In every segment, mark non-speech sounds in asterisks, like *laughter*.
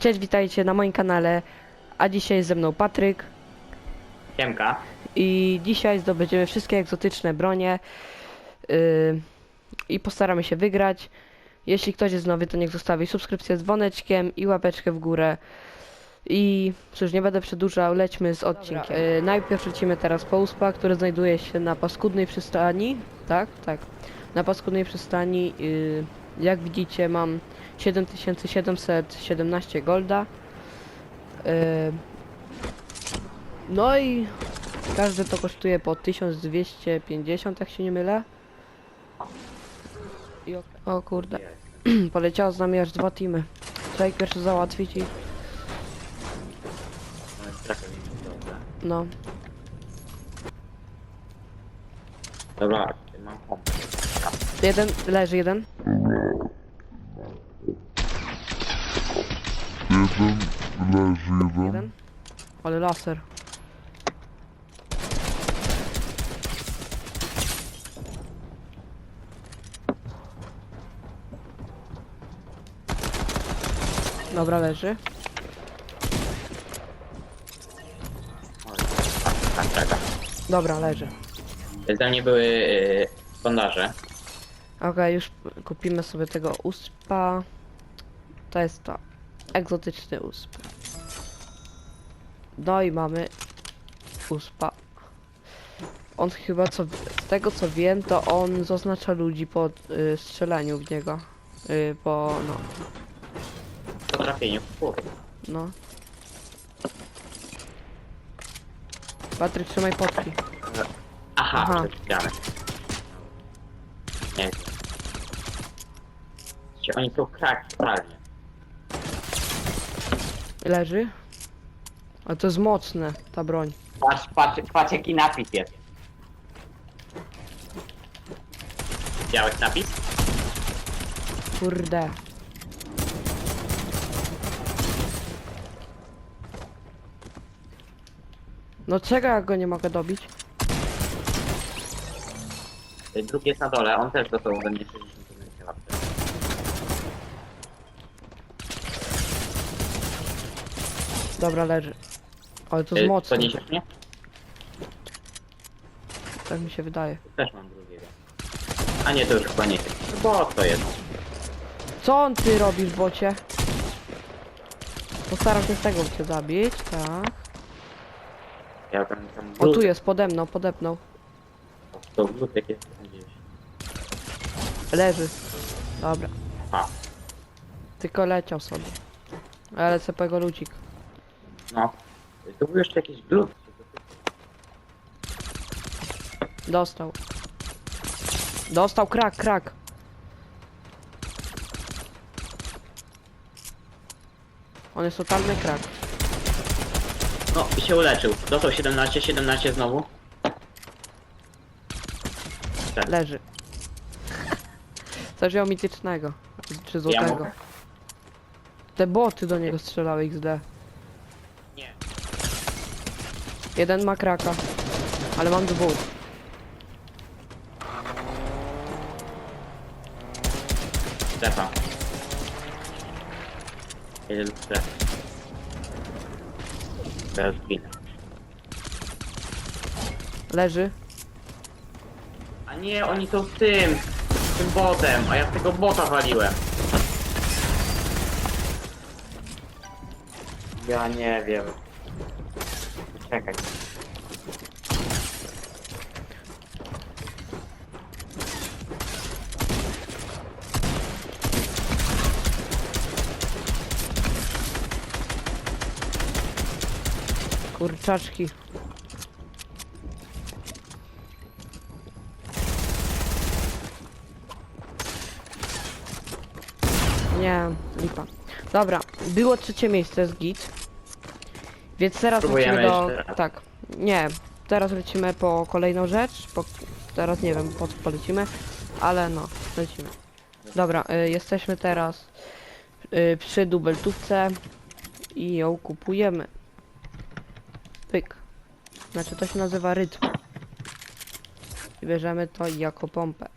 Cześć, witajcie na moim kanale, a dzisiaj jest ze mną Patryk Siemka. i dzisiaj zdobędziemy wszystkie egzotyczne bronie yy, i postaramy się wygrać. Jeśli ktoś jest nowy, to niech zostawi subskrypcję z dzwoneczkiem i łapeczkę w górę. I cóż, nie będę przedłużał, lećmy z odcinkiem. Yy, najpierw lecimy teraz po USPA, który znajduje się na paskudnej przystani. Tak, tak. Na paskudnej przystani, yy, jak widzicie, mam 7717 golda. Yy, no i każde to kosztuje po 1250, jak się nie mylę. O, kurde, *clears throat* poleciało z nami aż dwa teamy. Trzeba ich pierwszy załatwić i No. Dobra, mam. Jeden, leży jeden. Jeden, leży jeden. Jeden. Ale laser. Dobra, leży. Tak, tak, tak. Dobra, leży. Za mnie były yy, sondaże. Okej, już kupimy sobie tego uspa. To jest to. Egzotyczny usp. No i mamy uspa. On chyba co, z tego co wiem, to on zaznacza ludzi po y, strzelaniu w niego. Y, po, no, Po trafieniu. No. Patryk, trzymaj potki. Aha, Aha. Nie. Czy oni są krak, totalnie. Leży. A to jest mocne, ta broń. Patrz, patrz, patrz jaki napis jest. Widziałeś napis? Kurde. No czego jak go nie mogę dobić? Drugi jest na dole, on też ode mnie 60 Dobra, leży. Ale to jest mocne, Podniesiesz mnie? tak mi się wydaje. Też mam drugiego. A nie, to już chyba nie jest. Bo to jest. Co on ty robisz, bocie? Postaram się z tego cię zabić, tak. Ja tam, tam O, tu jest, pode mną, podepnął. To glutek jest tam gdzieś. Leży. Dobra. A, Tylko leciał sobie. Ale jego lucik. No. Tu był jeszcze jakiś glut. Dostał. Dostał krak, krak. On jest totalny krak. No, i się uleczył. Dostał 17, 17 znowu. Tak. Leży. Coś wziął mitycznego. Czy złotego. Te boty do niego strzelały XD. Jeden ma kraka. Ale mam dwóch. Strefa. Jedzie do strefy. Teraz zginę. Leży. A nie, oni są z tym. Z tym botem, a ja z tego bota waliłem. Ja nie wiem. Czekaj. Kurczaczki. Nie, lipa. Dobra, było trzecie miejsce z git. Więc teraz Próbujemy lecimy do... jeszcze raz. Tak, nie. Teraz lecimy po kolejną rzecz. Po... Teraz nie wiem po co polecimy, ale no, lecimy. Dobra, y, jesteśmy teraz y, przy dubeltówce i ją kupujemy. Pyk. Znaczy to się nazywa rytm. I bierzemy to jako pompę.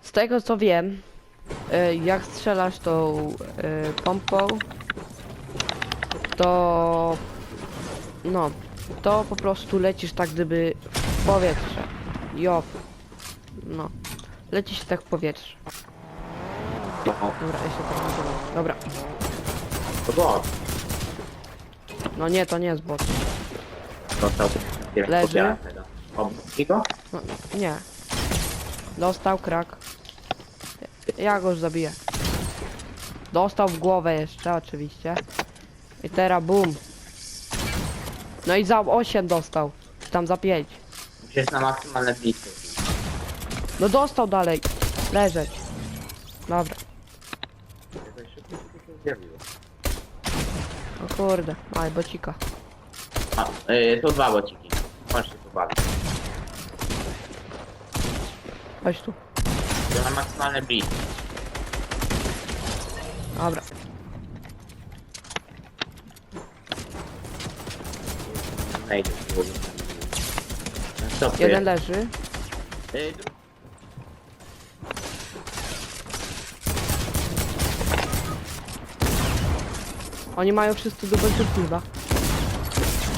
Z tego co wiem, y, jak strzelasz tą y, pompą, to no, to po prostu lecisz tak gdyby w powietrze. Jop. No. Lecisz tak w powietrze. No, Dobra, jeszcze tak nie było. Dobra. to. No nie, to nie jest bot. Dostał Leży. pobierak tego. O, Kiko? No, nie. Dostał krak. Ja go już zabiję. Dostał w głowę jeszcze, oczywiście. I teraz bum. No i za 8 dostał. Czy Tam za 5. Musisz na maksymalne blisko. No dostał dalej. Leżeć. Dobra. O kurde. Aj, bocika. A, y, tu dwa bociki. Chodź się tu bawić. Chodź tu. To na maksymalne blisko. Dobra. Wejdę. Stop, Jeden leży. Y, dru- Oni mają wszyscy dubeltówki chyba.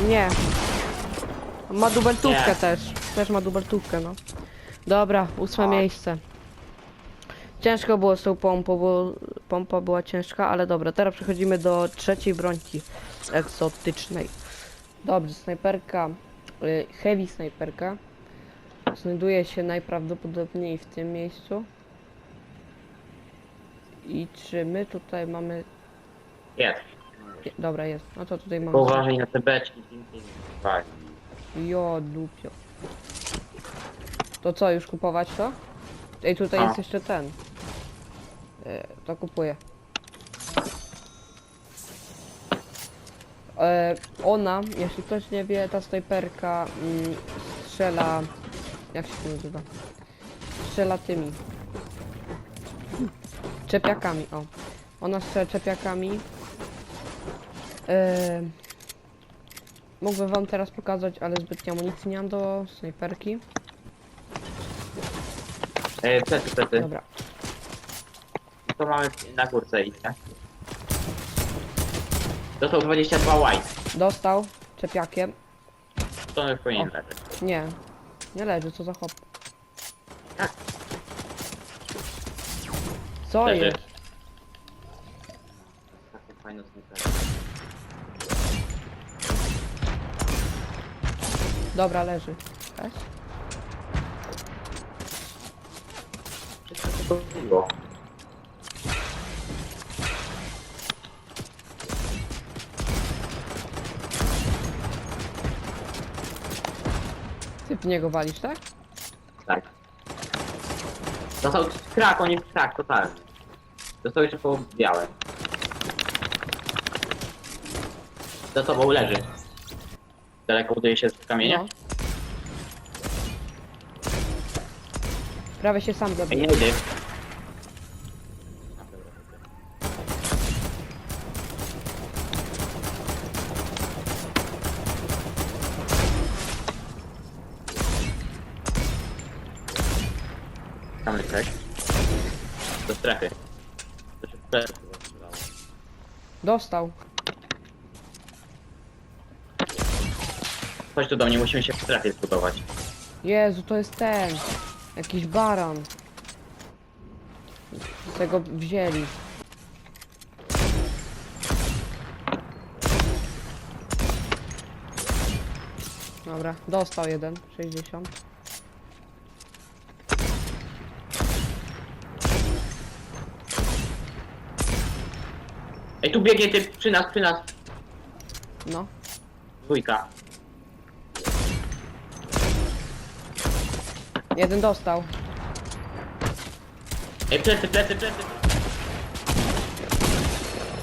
Nie. Ma dubeltówkę Nie. też. Też ma dubeltówkę, no. Dobra, ósme A. miejsce. Ciężko było z tą pompą, bo pompa była ciężka, ale dobra, teraz przechodzimy do trzeciej brońki egzotycznej. Dobrze, snajperka, y, heavy snajperka. Znajduje się najprawdopodobniej w tym miejscu. I czy my tutaj mamy... Jest. Dobra, jest. No to tutaj mamy... uważaj na te beczki. Jo, dupio. To co, już kupować to? Ej, tutaj A. jest jeszcze ten. E, to kupuję. Ona, jeśli ktoś nie wie, ta snajperka mm, strzela... Jak się to nazywa? Strzela tymi. Czepiakami, o. Ona strzela czepiakami. E, Mógłbym wam teraz pokazać, ale zbytnio amunicji nie mam do snajperki. E, plecy, plecy. Dobra. To mamy na górce iść, tak? Dostał 22 white. Dostał czepiakiem. To już powinien leżeć. Nie. Nie leży, co za hop. Tak. Co Leży. jest? Taką fajną snajperkę. Dobra, leży. Cześć. Wszystko się powiło. W niego walisz, tak? Tak. Dostał krak, on jest krak totalny. Dostał jeszcze po białe. Za tobą leży. Daleko buduje się z kamienia? No. Prawie się sam Ej, zabił. nie idę. Dostał. Chodź tu do mnie, musimy się w strefie zbudować. Jezu, to jest ten. Jakiś baran. Z tego wzięli. Dobra, dostał jeden. 60. Ej, tu biegnie typ przy nas, przy nas. No. Dwójka. Jeden dostał. Ej, plecy, plecy, plecy.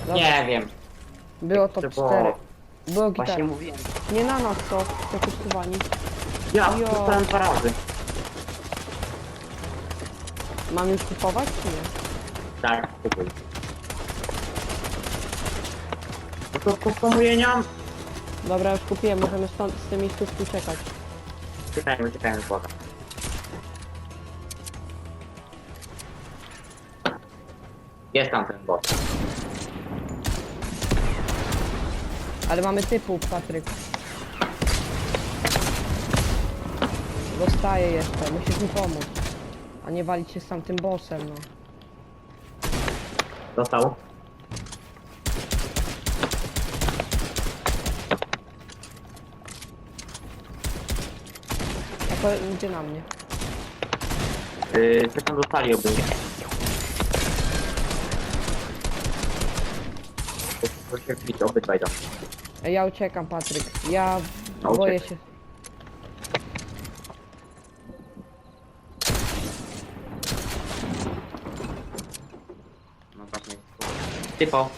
Dobra. Nie wiem. Było top To było- 4. Było Właśnie gitar. mówiłem. Nie na nas to, zakustowani. Ja Jo. dostałem dwa razy. Mam już kupować czy nie? Tak, kupuj. No to mam. Dobra, już kupiłem, możemy stąd z tymi stówki uciekać. Czekajmy, czekajmy, błoga. Jest tam ten bot. Ale mamy typu, Patryk. Dostaję jeszcze, musisz mi pomóc. A nie walić się z tamtym bossem, no. Dostał. To idzie na mnie. Yy, tam dostali obydwie. Proszę się wbić obydwaj. Ej, Ja uciekam, Patryk. Ja No, boję uciekaj. się. No. Typo.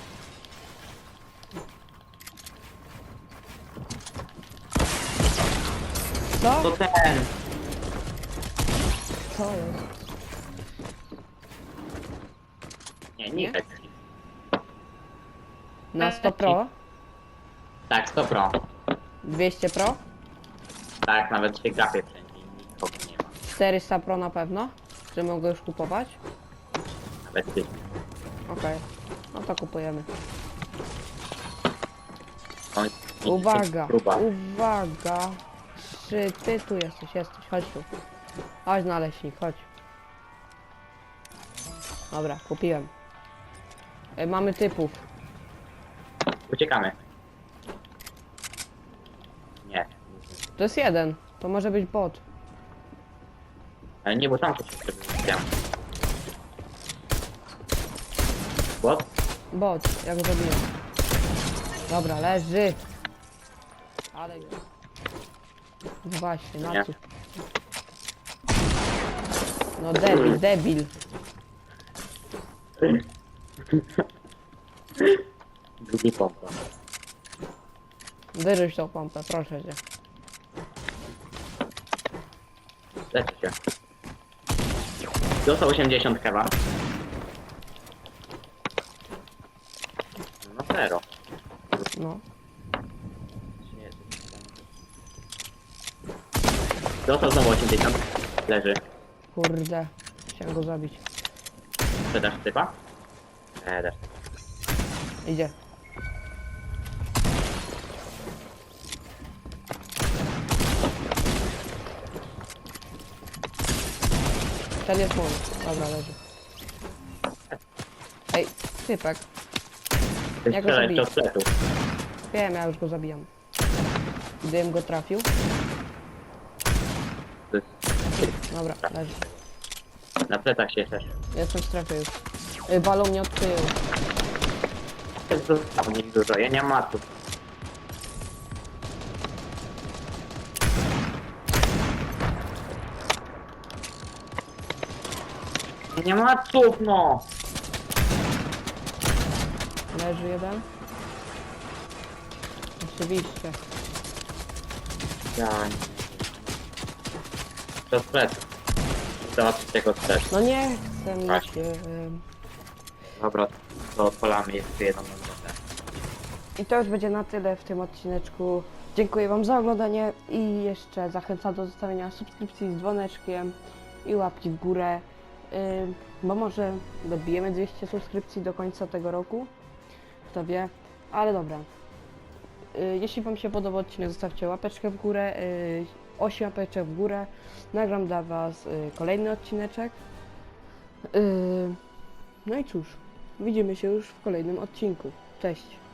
Co? To ten. Co jest? Nie, nie tak. Na 100 pro? Tak, 100 pro. 200 pro? Tak, nawet się grafie wszędzie i nikogo nie ma. 400 pro na pewno? Że mogę już kupować? Nawet ty. Okej. No to kupujemy. On- Uwaga, Próba. uwaga. Czy ty tu jesteś? Jesteś, chodź tu. Chodź na leśnik, chodź. Dobra, kupiłem. E, mamy typów. Uciekamy. Nie. To jest jeden. To może być bot. Ale nie, bo tam coś widziałem. What? Bot, jak go zabiłem. Dobra, leży. Ale... No Właśnie, na Nie. co? No debil, debil. Drugi pompa. Wyrzuć tą pompę, proszę cię. Leczy się. Dostał 80 chyba. No zero. No. Dostał znowu 80. Leży. Kurde. Chciałem go zabić. Sprzedaż typa? Eee, dasz. Idzie. Ten jest mój. Dobra, leży. Ej, typek. Ty Ja go strzelaj zabiję. Wiem, ja już go zabijam. Gdybym go trafił. Dobra, leży. Na plecach się też. Jestem w strefie już. Y, Walą mnie od tyłu. Jest zostało nie dużo. Ja nie mam matów. Nie ma matów, no! Leży jeden. Oczywiście. Ja nie. Flet. Załatwić tego flet. No nie chcę mi Chodź. się... ym, Dobra, to odpalamy jeszcze jedną minutę. I to już będzie na tyle w tym odcineczku. Dziękuję Wam za oglądanie i jeszcze zachęcam do zostawienia subskrypcji z dzwoneczkiem i łapki w górę, Ym, bo może dobijemy 200 subskrypcji do końca tego roku, kto wie, ale dobra. Y, Jeśli Wam się podoba odcinek, zostawcie łapeczkę w górę, y, 8 łapeczek w górę, nagram dla Was y, kolejny odcineczek. Y, No i cóż, widzimy się już w kolejnym odcinku. Cześć!